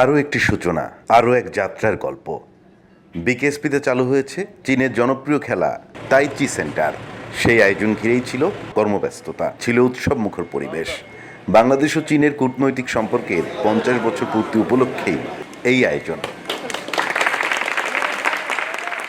আরও একটি সূচনা, আরও এক যাত্রার গল্প। বিকেএসপিতে চালু হয়েছে চীনের জনপ্রিয় খেলা তাইচি সেন্টার। সেই আয়োজন ঘিরেই ছিল কর্মব্যস্ততা, ছিল উৎসব মুখর পরিবেশ। বাংলাদেশ ও চীনের কূটনৈতিক সম্পর্কের পঞ্চাশ বছর পূর্তি উপলক্ষেই এই আয়োজন।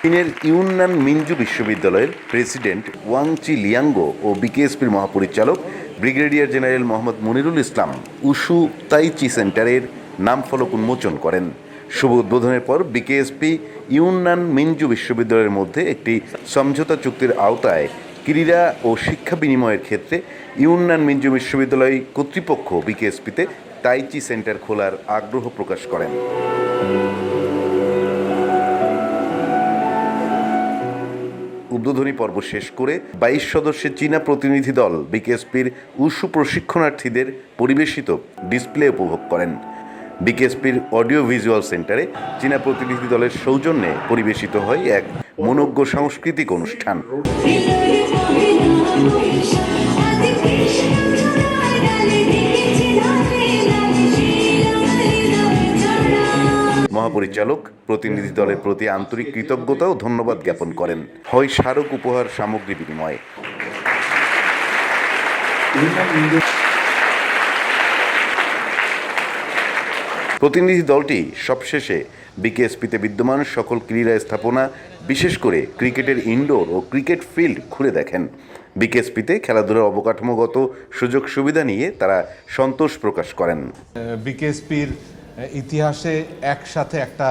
চীনের ইউনান মিনজু বিশ্ববিদ্যালয়ের প্রেসিডেন্ট ওয়াংচি লিয়াঙ্গো ও বিকেএসপির মহাপরিচালক brigadier general Mohammad Monirul Islam wushu tai chi সেন্টারের নাম ফলক উন্মোচন করেন। শুভ উদ্বোধনের পর বিকেএসপি ইউনান মিনজু বিশ্ববিদ্যালয়ের মধ্যে একটি সমঝোতা চুক্তির আওতায় ক্রীড়া ও শিক্ষা বিনিময়ের ক্ষেত্রে ইউনান মিনজু বিশ্ববিদ্যালয় কর্তৃপক্ষ বিকেএসপিতে তাইচি সেন্টার খোলার আগ্রহ প্রকাশ করেন। উদ্বোধনী পর্ব শেষ করে বাইশ সদস্যের চীনা প্রতিনিধি দল বিকেএসপির উশু প্রশিক্ষণার্থীদের পরিবেশিত ডিসপ্লে উপভোগ করেন। বিকেএসপির অডিও ভিজুয়াল সেন্টারে চীনা প্রতিনিধি দলের সৌজন্যে পরিবেশিত হয় এক মনোজ্ঞ সাংস্কৃতিক অনুষ্ঠান। মহাপরিচালক, প্রতিনিধি দলের প্রতি আন্তরিক কৃতজ্ঞতা ও ধন্যবাদ জ্ঞাপন করেন। হয় স্মারক উপহার সামগ্রী বিনিময়ে। প্রতিনিধি দলটি সবশেষে বিকেএসপিতে বিদ্যমান সকল ক্রীড়া স্থাপনা, বিশেষ করে ক্রিকেটের ইনডোর ও ক্রিকেট ফিল্ড ঘুরে দেখেন। বিকেএসপিতে খেলাধুলার অবকাঠামোগত সুযোগ সুবিধা নিয়ে তারা সন্তোষ প্রকাশ করেন। বিকেএসপির ইতিহাসে একসাথে একটা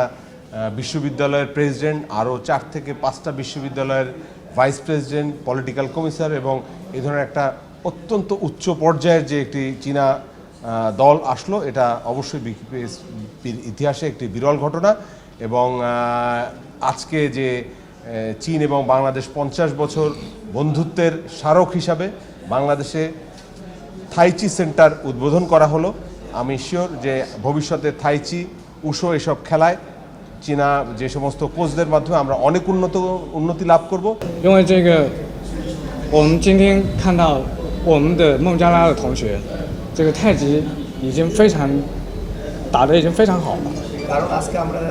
বিশ্ববিদ্যালয়ের প্রেসিডেন্ট, আরও চার থেকে পাঁচটা বিশ্ববিদ্যালয়ের ভাইস প্রেসিডেন্ট, পলিটিক্যাল কমিশনার এবং এ ধরনের একটা অত্যন্ত উচ্চ পর্যায়ের যে একটি চীনা দল আসলো এটা অবশ্যই বিকেএসপির ইতিহাসে একটি বিরল ঘটনা এবং আহ, আজকে যে আহ, চীন এবং বাংলাদেশ পঞ্চাশ বছর বন্ধুত্বের স্মারক হিসাবে বাংলাদেশে থাইচি সেন্টার উদ্বোধন করা হলো আমি শিওর যে ভবিষ্যতে থাইচি উশো এসব খেলায় চীনা যে সমস্ত কোচদের মাধ্যমে আমরা অনেক উন্নত উন্নতি লাভ করব 因为这个，我们今天看到我们的孟加拉的同学， 这个太极已经非常打得已经非常好了。 কারণ আজকে আমরা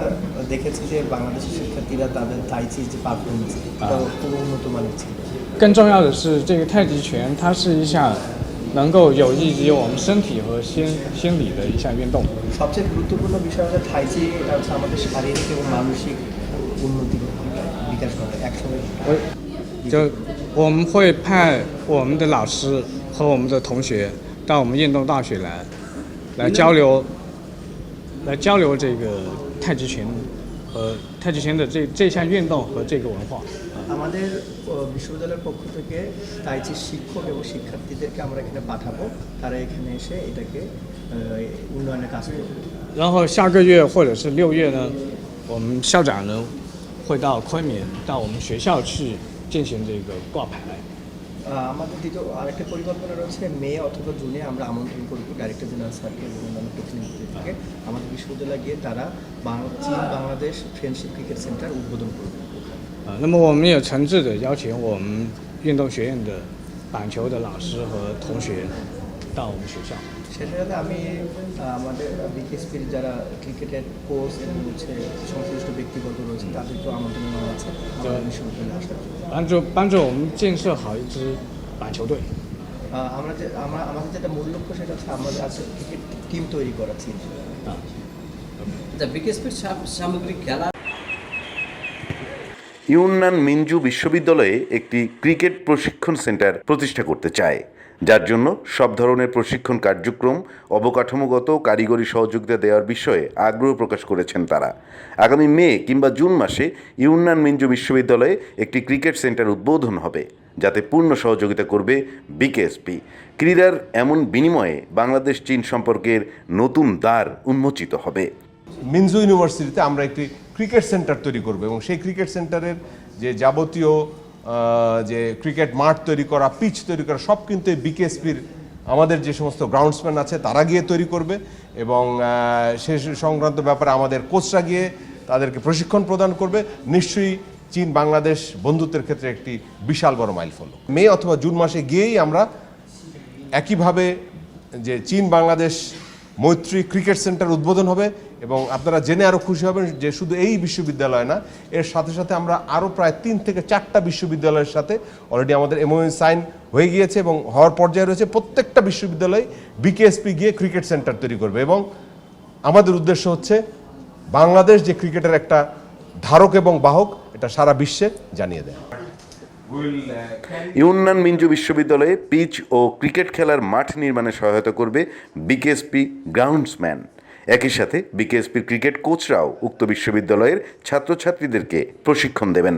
দেখেছি যে বাংলাদেশের শিক্ষার্থীরা তাদের তাইচির যে পারফরমেন্স এটা খুব উন্নত মানের ছিল 更重要的是，这个太极拳它是一项能够有益于我们身体和心心理的一项运动。 সবচেয়ে গুরুত্বপূর্ণ বিষয় হচ্ছে থাইচি এটা হচ্ছে আমাদের শারীরিক এবং মানসিক উন্নতি বিকাশ করে একসঙ্গে 我就我们会派我们的老师和我们的同学 到我们运动大学来，来交流，来交流这个太极拳和太极拳的这这项运动和这个文化。 আমাদের আহ, বিশ্ববিদ্যালয়ের পক্ষ থেকে তাইচির শিক্ষক এবং শিক্ষার্থীদেরকে আমরা এখানে পাঠাবো তারা এখানে এসে এটাকে আহ, উন্নয়নের কাজ করবে 然后下个月或者是六月呢，我们校长呢会到昆明，到我们学校去进行这个挂牌。 আহ, আমাদের দ্বিতীয় আরেকটা পরিকল্পনা রয়েছে মে অথবা জুনে আমরা আমন্ত্রণ করব ডাইরেক্টর জেনারেল স্যারকে এবং অন্যান্য প্রতিনিধিদেরকে আমাদের বিশ্ববিদ্যালয়ে গিয়ে তারা বাং- চীন বাংলাদেশ ফ্রেন্ডশিপ ক্রিকেট সেন্টার উদ্বোধন করবে 啊，那么我们也诚挚的邀请我们运动学院的板球的老师和同学 到我们学校。 সেটার সাথে আমি আহ, আমাদের বিকেএসপির যারা ক্রিকেটের কোচ এবং হচ্ছে সংশ্লিষ্ট ব্যক্তিবর্গ রয়েছে তাদেরকেও আমন্ত্রণ জানানো আছে আমাদের বিশ্ববিদ্যালয়ে আসার জন্য 帮助帮助我们建设好一支板球队。 আহ, আমরা যে আমরা আমাদের যেটা মূল লক্ষ্য সেটা হচ্ছে আমাদের আছে ক্রিকেট টিম তৈরি করা চীন দ্য বিকেএসপির সামগ্রিক খেলা ইউনান মিনজু বিশ্ববিদ্যালয়ে একটি ক্রিকেট প্রশিক্ষণ সেন্টার প্রতিষ্ঠা করতে চায় যার জন্য সব ধরনের প্রশিক্ষণ কার্যক্রম, অবকাঠামোগত কারিগরি সহযোগিতা দেওয়ার বিষয়ে আগ্রহ প্রকাশ করেছেন তারা। আগামী মে কিংবা জুন মাসে ইউনান মিনজু বিশ্ববিদ্যালয়ে একটি ক্রিকেট সেন্টার উদ্বোধন হবে, যাতে পূর্ণ সহযোগিতা করবে বিকেএসপি। ক্রীড়ার এমন বিনিময়ে বাংলাদেশ চীন সম্পর্কের নতুন দ্বার উন্মোচিত হবে। মিনজু ইউনিভার্সিটিতে আমরা একটি ক্রিকেট সেন্টার তৈরি করব এবং সেই ক্রিকেট সেন্টারের যে যাবতীয় যে ক্রিকেট মাঠ তৈরি করা, পিচ তৈরি করা, সব কিন্তু বিকেএসপির আমাদের যে সমস্ত গ্রাউন্ডসম্যান আছে, তারা গিয়ে তৈরি করবে এবং সে সংক্রান্ত ব্যাপারে আমাদের কোচরা গিয়ে তাদেরকে প্রশিক্ষণ প্রদান করবে। নিশ্চয়ই চীন বাংলাদেশ বন্ধুত্বের ক্ষেত্রে একটি বিশাল বড় মাইল ফলো মে অথবা জুন মাসে গিয়েই আমরা একইভাবে যে চীন বাংলাদেশ মৈত্রী ক্রিকেট সেন্টার উদ্বোধন হবে এবং আপনারা জেনে আরও খুশি হবেন যে শুধু এই বিশ্ববিদ্যালয় না, এর সাথে সাথে আমরা আরও প্রায় তিন থেকে চারটা বিশ্ববিদ্যালয়ের সাথে অলরেডি আমাদের এমওএ সাইন হয়ে গিয়েছে এবং হওয়ার পর্যায়ে রয়েছে প্রত্যেকটা বিশ্ববিদ্যালয় বিকেএসপি গিয়ে ক্রিকেট সেন্টার তৈরি করবে এবং আমাদের উদ্দেশ্য হচ্ছে বাংলাদেশ যে ক্রিকেটের একটা ধারক এবং বাহক, এটা সারা বিশ্বে জানিয়ে দেয়। ইউন্নান মিঞ্জু বিশ্ববিদ্যালয়ে পিচ ও ক্রিকেট খেলার মাঠ নির্মাণে সহায়তা করবে বিকেএসপি গ্রাউন্ডসম্যান। একই সাথে বিকেএসপির ক্রিকেট কোচরাও উক্ত বিশ্ববিদ্যালয়ের ছাত্রছাত্রীদেরকে প্রশিক্ষণ দেবেন।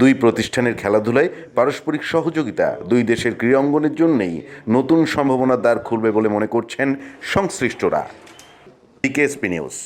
দুই প্রতিষ্ঠানের খেলাধুলায় পারস্পরিক সহযোগিতা দুই দেশের ক্রীড়া অঙ্গনের জন্যেই নতুন সম্ভাবনার দ্বার খুলবে বলে মনে করছেন সংশ্লিষ্টরা। BKSP news.